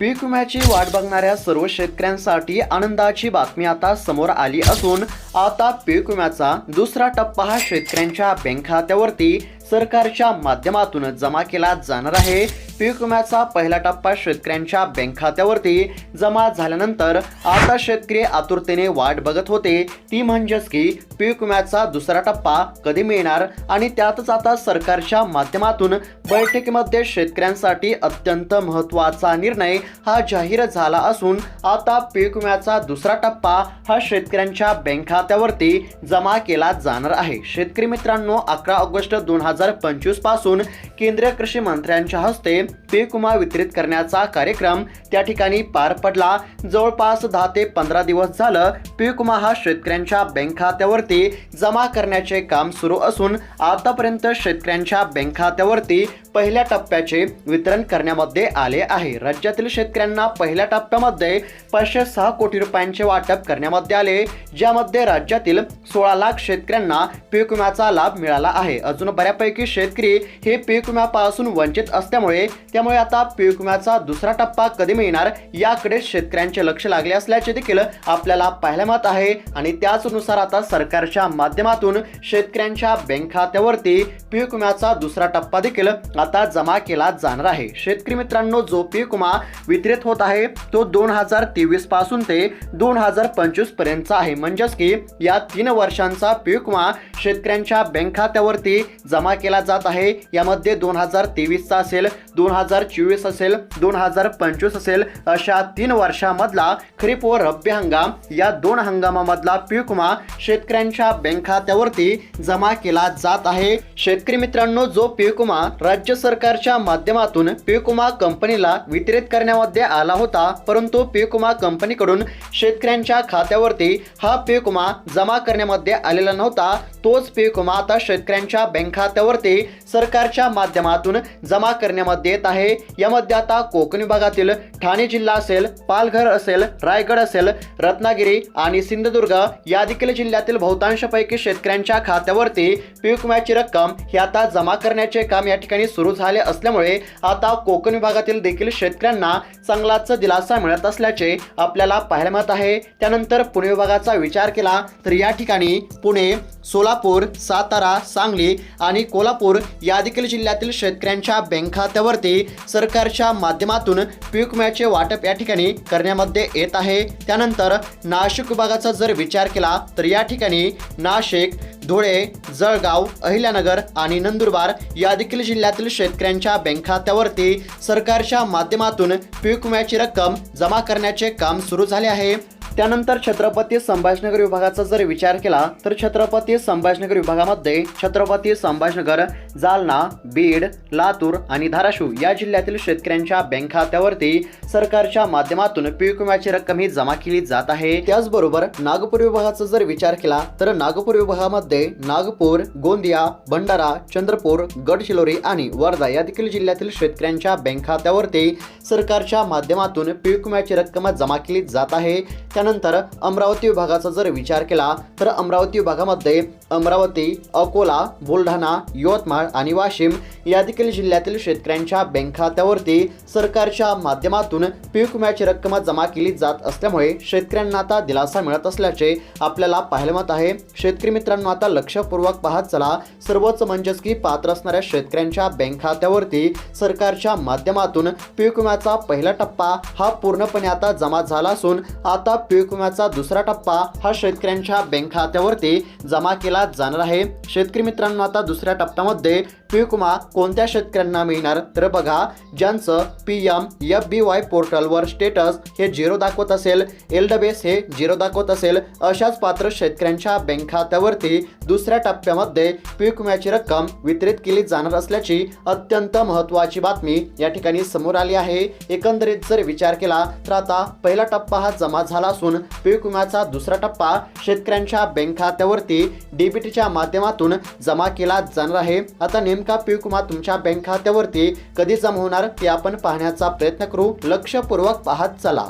पीक विम्याची वाट बघणाऱ्या सर्व शेतकऱ्यांसाठी आनंदाची बातमी आता समोर आली असून आता पीक विम्याचा दुसरा टप्पा हा शेतकऱ्यांच्या बँक खात्यावरती सरकारच्या माध्यमातून जमा केला जाणार आहे. पीक विम्याचा पहिला टप्पा शेतकऱ्यांच्या बँक खात्यावरती जमा झाल्यानंतर आता शेतकरी आतुरतेने वाट बघत होते. ती म्हणजेच की पीक विम्याचा दुसरा टप्पा कधी मिळणार आणि त्यातच आता सरकारच्या माध्यमातून बैठकीमध्ये शेतकऱ्यांसाठी अत्यंत महत्त्वाचा निर्णय हा जाहीर झाला असून आता पीक विम्याचा दुसरा टप्पा हा शेतकऱ्यांच्या बँक खात्यावरती जमा केला जाणार आहे. शेतकरी मित्रांनो अकरा ऑगस्ट दोन हजार पंचवीसपासून केंद्रीय कृषी मंत्र्यांच्या हस्ते पीक विमा वितरित करण्याचा कार्यक्रम त्या ठिकाणी पार पडला. जवळपास दहा ते पंधरा दिवस झालं पीक विमा हा शेतकऱ्यांच्या बँक खात्यावरती जमा करण्याचे काम सुरू असून आतापर्यंत शेतकऱ्यांच्या बँक खात्यावरती पहिल्या टप्प्याचे वितरण करण्यामध्ये आले आहे. राज्यातील शेतकऱ्यांना पहिल्या टप्प्यामध्ये पाचशे सहा कोटी रुपयांचे वाटप करण्यामध्ये आले ज्यामध्ये राज्यातील सोळा लाख शेतकऱ्यांना पीक विम्याचा लाभ मिळाला आहे. अजून बऱ्यापैकी शेतकरी हे पीक विम्यापासून वंचित असल्यामुळे त्यामुळे आता पीक विम्याचा दुसरा टप्पा कधी मिळणार याकडे शेतकऱ्यांचे लक्ष लागले असल्याचे देखील आपल्याला पाहायला मिळत आहे. आणि त्याचनुसार आता सरकारच्या माध्यमातून शेतकऱ्यांच्या बँक खात्यावरती पीक विम्याचा दुसरा टप्पा देखील आता जमा केला जाणार आहे. शेतकरी मित्रांनो जो पीक विमा वितरित होत आहे तो दोन हजार तेवीसपासून ते दोन हजार पंचवीस पर्यंतचा आहे. म्हणजेच की या तीन वर्षांचा पीक विमा शेतकऱ्यांच्या बँक खात्यावरती जमा केला जात आहे. यामध्ये दोन हजार तेवीसचा असेल दोन दोन हजार चोवीस असेल दोन हजार पंचवीस असेल अशा तीन वर्षामधला खरीप व रब्बी हंगाम या दोन हंगामामधला पीक विमा शेतकऱ्यांच्या बँक खात्यावरती जमा केला जात आहे. शेतकरी मित्रांनो जो पीक विमा राज्य सरकारच्या माध्यमातून पीक विमा कंपनीला वितरित करण्यामध्ये आला होता परंतु पीक विमा कंपनीकडून शेतकऱ्यांच्या खात्यावरती हा पीक विमा जमा करण्यामध्ये आलेला नव्हता. तोच पीक विमा आता शेतकऱ्यांच्या बँक खात्यावरती सरकारच्या माध्यमातून जमा करण्यामध्ये येत आहे. यामध्ये आता कोकण विभागातील ठाणे जिल्हा असेल पालघर असेल रायगड असेल रत्नागिरी आणि सिंधुदुर्ग या देखील जिल्ह्यातील बहुतांशपैकी शेतकऱ्यांच्या खात्यावरती पीक विम्याची रक्कम ही आता जमा करण्याचे काम या ठिकाणी सुरू झाले असल्यामुळे आता कोकण विभागातील देखील शेतकऱ्यांना चांगलाच दिलासा मिळत असल्याचे आपल्याला पाहायला मिळत आहे. त्यानंतर पुणे विभागाचा विचार केला तर या ठिकाणी पुणे सोलापूर सातारा सांगली आणि कोल्हापूर या देखील जिल्ह्यातील शेतकऱ्यांच्या बँक खात्यावर खात्यावरती सरकारच्या माध्यमातून पीक विम्याचे वाटप या ठिकाणी करण्यामध्ये येत आहे. त्यानंतर नाशिक विभागाचा जर विचार केला तर या ठिकाणी नाशिक धुळे जळगाव अहिल्यानगर आणि नंदुरबार या देखील जिल्ह्यातील शेतकऱ्यांच्या बँक खात्यावरती सरकारच्या माध्यमातून पीक विम्याची रक्कम जमा करण्याचे काम सुरू झाले आहे. त्यानंतर छत्रपती संभाजीनगर विभागाचा जर विचार केला तर छत्रपती संभाजीनगर विभागामध्ये छत्रपती संभाजीनगर जालना बीड लातूर आणि धाराशिव या जिल्ह्यातील शेतकऱ्यांच्या बँक खात्यावरती सरकारच्या माध्यमातून पीक विम्याची रक्कम ही जमा केली जात आहे. त्याचबरोबर नागपूर विभागाचा जर विचार केला तर नागपूर विभागामध्ये नागपूर गोंदिया भंडारा चंद्रपूर गडचिरोली आणि वर्धा या देखील जिल्ह्यातील शेतकऱ्यांच्या बँक खात्यावरती सरकारच्या माध्यमातून पीक विम्याची रक्कम जमा केली जात आहे. त्यानंतर अमरावती विभागाचा जर विचार केला तर अमरावती विभागामध्ये अमरावती अकोला बुलढाणा यवतमाळ आणि वाशिम या देखील जिल्ह्यातील शेतकऱ्यांच्या बँक खात्यावरती सरकारच्या माध्यमातून पीक विम्याची रक्कम जमा केली जात असल्यामुळे शेतकऱ्यांना आता दिलासा मिळत असल्याचे आपल्याला पाहायला मिळत आहे. शेतकरी मित्रांनो आता लक्षपूर्वक पाहत चला. सर्वोच्च म्हणजेच की पात्र असणाऱ्या शेतकऱ्यांच्या बँक खात्यावरती सरकारच्या माध्यमातून पीक विम्याचा पहिला टप्पा हा पूर्णपणे आता जमा झाला असून आता पीक विम्याचा दुसरा टप्पा हा शेतकऱ्यांच्या बँक खात्यावरती जमा केला जाणार आहे. शेतकरी मित्रांनो आता दुसऱ्या टप्प्यामध्ये पीक विमा कोणत्या शेतकऱ्यांना मिळणार? तर बघा ज्यांचं P M F B Y पोर्टलवर स्टेटस हे झिरो दाखवत असेल एल डबेस हे झिरो दाखवत असेल अशाच पात्र शेतकऱ्यांच्या बँक खात्यावरती दुसऱ्या टप्प्यामध्ये पीक विम्याची रक्कम वितरित केली जाणार असल्याची अत्यंत महत्त्वाची बातमी या ठिकाणी समोर आली आहे. एकंदरीत जर विचार केला तर आता पहिला टप्पा हा जमा झाला असून पीक विम्याचा दुसरा टप्पा शेतकऱ्यांच्या बँक खात्यावरती डीबीटीच्या माध्यमातून जमा केला जाणार आहे. आता नेमका पीक विमा तुमच्या बँक खात्यावरती कधी जमा होणार ते आपण पाहण्याचा प्रयत्न करू. लक्षपूर्वक पाहत चला.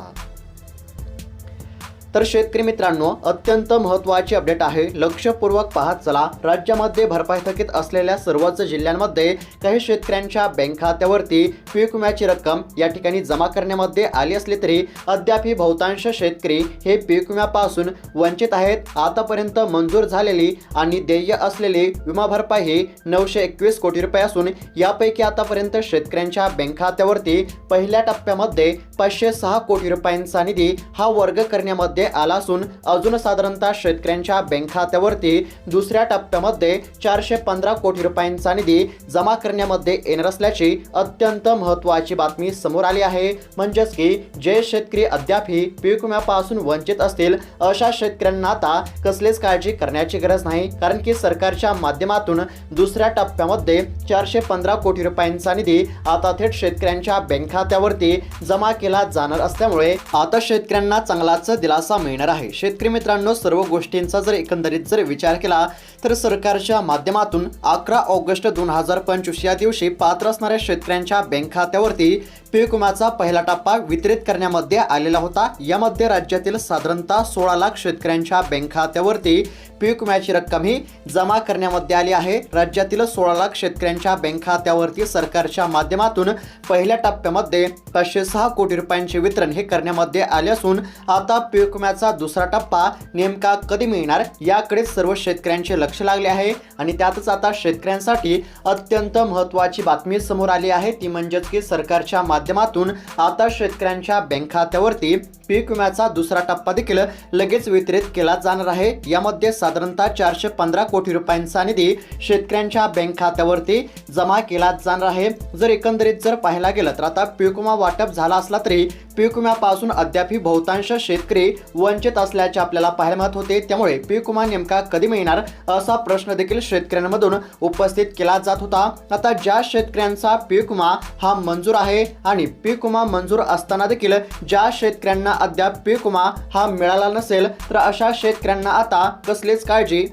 तर शेतकरी मित्रांनो अत्यंत महत्त्वाची अपडेट आहे. लक्षपूर्वक पाहत चला. राज्यामध्ये भरपाई थकीत असलेल्या सर्वच जिल्ह्यांमध्ये काही शेतकऱ्यांच्या बँक खात्यावरती पीक विम्याची रक्कम या ठिकाणी जमा करण्यामध्ये आली असली तरी अद्यापही बहुतांश शेतकरी हे पीक विम्यापासून वंचित आहेत. आतापर्यंत मंजूर झालेली आणि देय असलेली विमा भरपाई ही नऊशे एकवीस कोटी रुपये असून यापैकी आतापर्यंत शेतकऱ्यांच्या बँक खात्यावरती पहिल्या टप्प्यामध्ये पाचशे सहा कोटी रुपयांचा निधी हा वर्ग करण्यामध्ये आला असून अजून साधारणतः शेतकऱ्यांच्या बँक खात्यावरती दुसऱ्या टप्प्यामध्ये चारशे पंधरा कोटी रुपयांचा निधी जमा करण्यामध्ये येणार असल्याची अत्यंत महत्त्वाची बातमी समोर आली आहे. म्हणजेच की जे शेतकरी अद्यापही पीक विम्यापासून वंचित असतील अशा शेतकऱ्यांना आता कसलीच काळजी करण्याची गरज नाही. कारण की सरकारच्या माध्यमातून दुसऱ्या टप्प्यामध्ये चारशे पंधरा कोटी रुपयांचा निधी आता थेट शेतकऱ्यांच्या बँक खात्यावरती जमा केला जाणार असल्यामुळे आता शेतकऱ्यांना चांगलाच दिलासा मिळणार आहे. शेतकरी मित्रांनो सर्व गोष्टींचा जर एकंदरीत जर विचार केला तर सरकारच्या माध्यमातून अकरा ऑगस्ट दोन हजार पंचवीस या दिवशी पात्र असणाऱ्या शेतकऱ्यांच्या बँक खात्यावरती पीक विम्याचा पहिला टप्पा वितरित करण्यामध्ये आलेला होता. यामध्ये राज्यातील साधारणतः सोळा लाख शेतकऱ्यांच्या बँक खात्यावरती पीक विम्याची रक्कम ही जमा करण्यामध्ये आली आहे. राज्यातील सोळा लाख शेतकऱ्यांच्या बँक खात्यावरती सरकारच्या माध्यमातून पहिल्या टप्प्यामध्ये पाचशे सहा कोटी रुपयांचे वितरण हे करण्यामध्ये आले असून आता पीक विम्याचा दुसरा टप्पा नेमका कधी मिळणार याकडे सर्व शेतकऱ्यांचे लक्ष लक्ष लागले आहे. आणि त्यातच आता शेतकऱ्यांसाठी अत्यंत महत्त्वाची बातमी समोर आली आहे. ती म्हणजेच की सरकारच्या माध्यमातून आता शेतकऱ्यांच्या बँक खात्यावरती पीक विम्याचा दुसरा टप्पा देखील लगेच वितरित केला जाणार आहे. यामध्ये साधारणतः चारशे पंधरा कोटी रुपयांचा निधी शेतकऱ्यांच्या बँक खात्यावरती जमा केला जाणार आहे. जर एकंदरीत जर पाहायला गेलं तर आता पीक विमा वाटप झाला असला तरी पीक विम्यापासून अद्यापही बहुतांश शेतकरी वंचित असल्याचे आपल्याला पाहायला मिळत होते. त्यामुळे पीक विमा नेमका कधी मिळणार असा प्रश्न देखील शेतकऱ्यांमधून उपस्थित केला जात होता. आता ज्या शेतकऱ्यांचा पीक विमा हा मंजूर आहे आणि पीक विमा मंजूर असताना देखील ज्या शेतकऱ्यांना अद्याप पीक विमा हा मिळाला नसेल तर अशा शेतकऱ्यांना आता कसलीच काळजी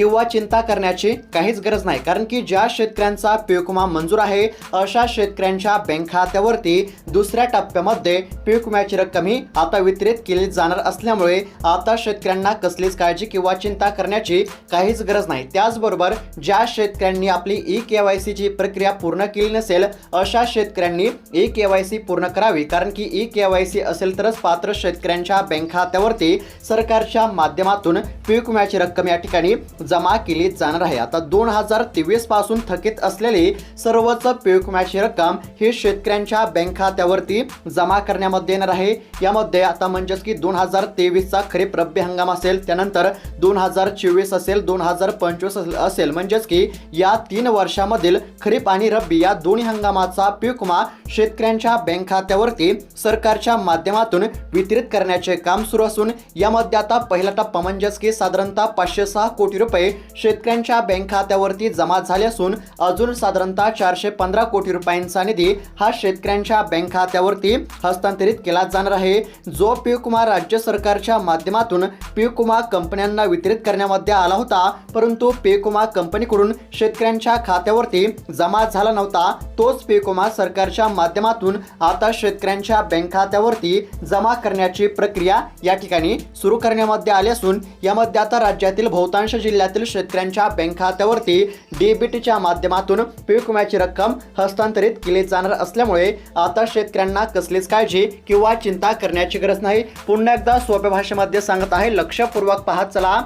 किंवा चिंता करण्याची काहीच गरज नाही. कारण की ज्या शेतकऱ्यांचा पीक विमा मंजूर आहे अशा शेतकऱ्यांच्या बँक खात्यावरती दुसऱ्या टप्प्यामध्ये पीक विम्याची रक्कम ही आता वितरित केली जाणार असल्यामुळे आता शेतकऱ्यांना कसलीच काळजी किंवा चिंता करण्याची काहीच गरज नाही. त्याचबरोबर ज्या शेतकऱ्यांनी आपली ई के वाय सीची प्रक्रिया पूर्ण केली नसेल अशा शेतकऱ्यांनी ई के वाय सी पूर्ण करावी. कारण की ई के वाय सी असेल तरच पात्र शेतकऱ्यांच्या बँक खात्यावरती सरकारच्या माध्यमातून पीक विम्याची रक्कम या ठिकाणी जमा केली जाणार आहे. आता दोन हजार तेवीसपासून थकीत असलेली सर्वच पीक विम्याची रक्कम ही शेतकऱ्यांच्या बँक खात्यावरती जमा करण्यामध्ये येणार आहे. यामध्ये आता म्हणजेच की दोन हजार तेवीसचा खरीप रब्बी हंगाम असेल त्यानंतर दोन हजार चोवीस असेल दोन हजार पंचवीस असेल. म्हणजेच की या तीन वर्षामधील खरीप आणि रब्बी या दोन्ही हंगामाचा पीक विमा शेतकऱ्यांच्या बँक खात्यावरती सरकारच्या माध्यमातून वितरित करण्याचे काम सुरू असून यामध्ये आता पहिला टप्पा म्हणजेच की साधारणतः पाचशे सहा कोटी रुपये शेतकऱ्यांच्या बँक खात्यावरती जमा झाले असून अजून साधारणतः चारशे पंधरा कोटी रुपयांचा निधी हा शेतकऱ्यांच्या बँक खात्यावरती हस्तांतरित केला जाणार आहे. जो पीकुमा राज्य सरकारच्या माध्यमातून पीक विमा कंपन्यांना वितरित करण्यामध्ये आला होता परंतु पीक कंपनीकडून शेतकऱ्यांच्या खात्यावरती जमा झाला नव्हता. तोच पीकुमा सरकारच्या माध्यमातून आता शेतकऱ्यांच्या बँक खात्यावरती जमा करण्याची प्रक्रिया या ठिकाणी सुरू करण्यामध्ये आली असून यामध्ये आता राज्यातील बहुतांश जिल्ह्यातील शेतकऱ्यांच्या बँक खात्यावरती डीबीटीच्या माध्यमातून पीक विम्याची रक्कम हस्तांतरित केली जाणार असल्यामुळे आता शेतकऱ्यांना कसलीच काळजी किंवा चिंता करण्याची गरज नाही. पुन्हा एकदा सोप्या भाषेमध्ये सांगत आहे लक्षपूर्वक पाहत चला.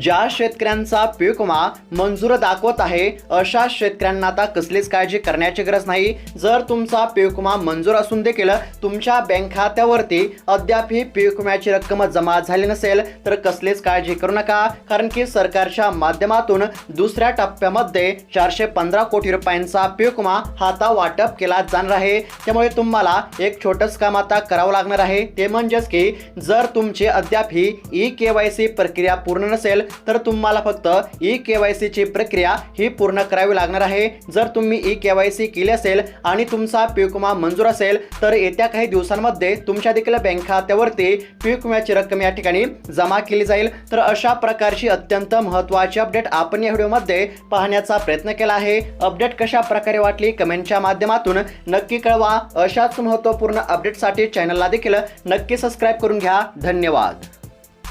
ज्या शेतकऱ्यांचा पीक विमा मंजूर दाखवत आहे अशा शेतकऱ्यांना आता कसलीच काळजी करण्याची गरज नाही. जर तुमचा पीक विमा मंजूर असून देखील तुमच्या बँक खात्यावरती अद्यापही पीक विम्याची रक्कम जमा झाली नसेल तर कसलीच काळजी करू नका. कारण की सरकारच्या माध्यमातून दुसऱ्या टप्प्यामध्ये चारशे पंधरा कोटी रुपयांचा पीक विमा हाता वाटप केला जाणार आहे. त्यामुळे तुम्हाला एक छोटंच काम आता करावं लागणार आहे. ते म्हणजेच की जर तुमची अद्याप ही ई के वाय सी प्रक्रिया पूर्ण नसेल असेल तर तुम्हाला फक्त ई के वाय सीची प्रक्रिया ही पूर्ण करावी लागणार आहे. जर तुम्ही ई के वाय सी केली असेल आणि तुमचा पीक विमा मंजूर असेल तर येत्या काही दिवसांमध्ये तुमच्या देखील बँक खात्यावरती पीक विम्याची रक्कम या ठिकाणी जमा केली जाईल. तर अशा प्रकारची अत्यंत महत्त्वाची अपडेट आपण या व्हिडिओमध्ये पाहण्याचा प्रयत्न केला आहे. अपडेट कशा प्रकारे वाटली कमेंटच्या माध्यमातून नक्की कळवा. अशाच महत्त्वपूर्ण अपडेटसाठी चॅनलला देखील नक्की सबस्क्राईब करून घ्या. धन्यवाद.